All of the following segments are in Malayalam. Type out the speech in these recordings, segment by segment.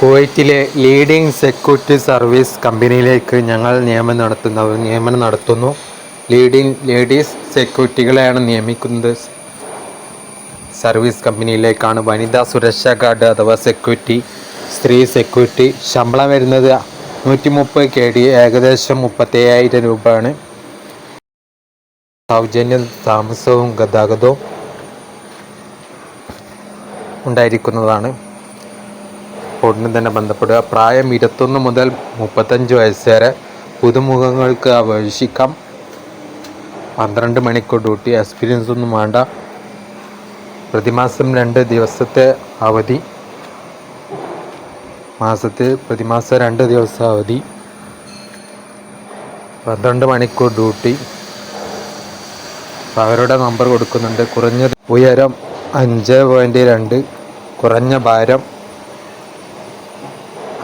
കുവൈറ്റിലെ ലീഡിംഗ് സെക്യൂരിറ്റി സർവീസ് കമ്പനിയിലേക്ക് ഞങ്ങൾ നിയമനം നടത്തുന്ന നിയമനം നടത്തുന്നു. ലീഡിംഗ് ലേഡീസ് സെക്യൂരിറ്റികളെയാണ് നിയമിക്കുന്നത്. സർവീസ് കമ്പനിയിലേക്കാണ് വനിതാ സുരക്ഷാ ഗാർഡ് അഥവാ സെക്യൂരിറ്റി സ്ത്രീ സെക്യൂരിറ്റി ശമ്പളം വരുന്നത് നൂറ്റി മുപ്പത് കെ ഡി ഏകദേശം മുപ്പത്തയ്യായിരം രൂപയാണ്. സൗജന്യ താമസവും ഗതാഗതവും ഉണ്ടായിരിക്കുന്നതാണ്. ഉടനെ തന്നെ ബന്ധപ്പെടുക. പ്രായം ഇരുപത്തൊന്ന് മുതൽ മുപ്പത്തഞ്ച് വയസ്സ് വരെ പുതുമുഖങ്ങൾക്ക് അപേക്ഷിക്കാം. പന്ത്രണ്ട് മണിക്കൂർ ഡ്യൂട്ടി. എക്സ്പീരിയൻസ് ഒന്നും വേണ്ട. പ്രതിമാസം രണ്ട് ദിവസത്തെ അവധി. മാസത്തിൽ പ്രതിമാസം രണ്ട് ദിവസം അവധി. പന്ത്രണ്ട് മണിക്കൂർ ഡ്യൂട്ടി. അവരുടെ നമ്പർ കൊടുക്കുന്നുണ്ട്. കുറഞ്ഞ ഉയരം അഞ്ച് പോയിന്റ് രണ്ട് കുറഞ്ഞ ഭാരം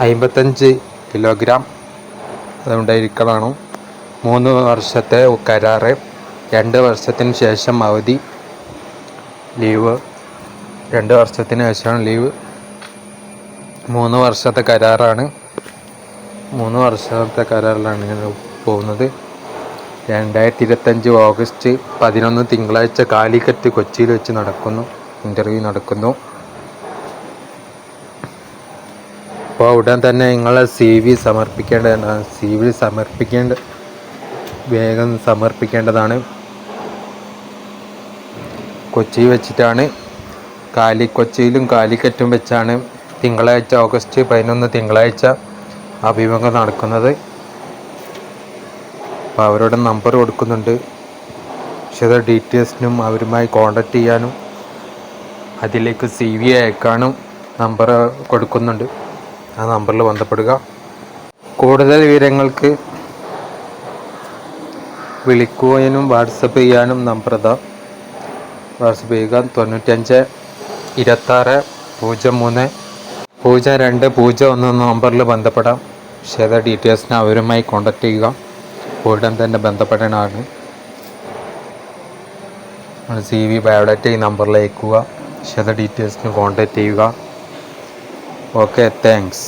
അമ്പത്തഞ്ച് കിലോഗ്രാം അതുണ്ടായിരിക്കണം. മൂന്ന് വർഷത്തെ കരാറ് രണ്ട് വർഷത്തിന് ശേഷം അവധി ലീവ് രണ്ട് വർഷത്തിന് ശേഷമാണ് ലീവ്. മൂന്ന് വർഷത്തെ കരാറാണ്. മൂന്ന് വർഷത്തെ കരാറിലാണ് ഞാൻ പോകുന്നത്. രണ്ടായിരത്തി ഇരുപത്തഞ്ച് ഓഗസ്റ്റ് പതിനൊന്ന് തിങ്കളാഴ്ച കാലിക്കറ്റ് കൊച്ചിയിൽ വെച്ച് നടക്കുന്നു. ഇന്റർവ്യൂ നടക്കുന്നു. അപ്പോൾ ഉടൻ തന്നെ നിങ്ങളെ സി വി സമർപ്പിക്കേണ്ടതാണ് സി വി സമർപ്പിക്കേണ്ട വേഗം സമർപ്പിക്കേണ്ടതാണ്. കൊച്ചി വെച്ചിട്ടാണ്. കാലി കൊച്ചിയിലും കാലിക്കറ്റും വെച്ചാണ് തിങ്കളാഴ്ച ഓഗസ്റ്റ് പതിനൊന്ന് തിങ്കളാഴ്ച അഭിമുഖം നടക്കുന്നത്. അപ്പോൾ അവരുടെ നമ്പർ കൊടുക്കുന്നുണ്ട്. വിശദ ഡീറ്റെയിൽസിനും അവരുമായി കോണ്ടാക്ട് ചെയ്യാനും അതിലേക്ക് സി വി അയക്കാനും നമ്പർ കൊടുക്കുന്നുണ്ട്. ആ നമ്പറിൽ ബന്ധപ്പെടുക. കൂടുതൽ വിവരങ്ങൾക്ക് വിളിക്കുവാനും വാട്സപ്പ് ചെയ്യാനും നമ്പർ ഇതാ വാട്സപ്പ് ചെയ്യുക. തൊണ്ണൂറ്റഞ്ച് ഇരുപത്താറ് പൂജ്യം മൂന്ന് പൂജ്യം രണ്ട് പൂജ്യം ഒന്ന് നമ്പറിൽ ബന്ധപ്പെടാം. വിശദ ഡീറ്റെയിൽസിന് അവരുമായി കോൺടാക്ട് ചെയ്യുക. ഉടൻ തന്നെ ബന്ധപ്പെടണമാണ് സി വി ബയോഡാറ്റ ഈ നമ്പറിൽ അയക്കുക. വിശദ ഡീറ്റെയിൽസിന് കോൺടാക്ട് ചെയ്യുക. Okay thanks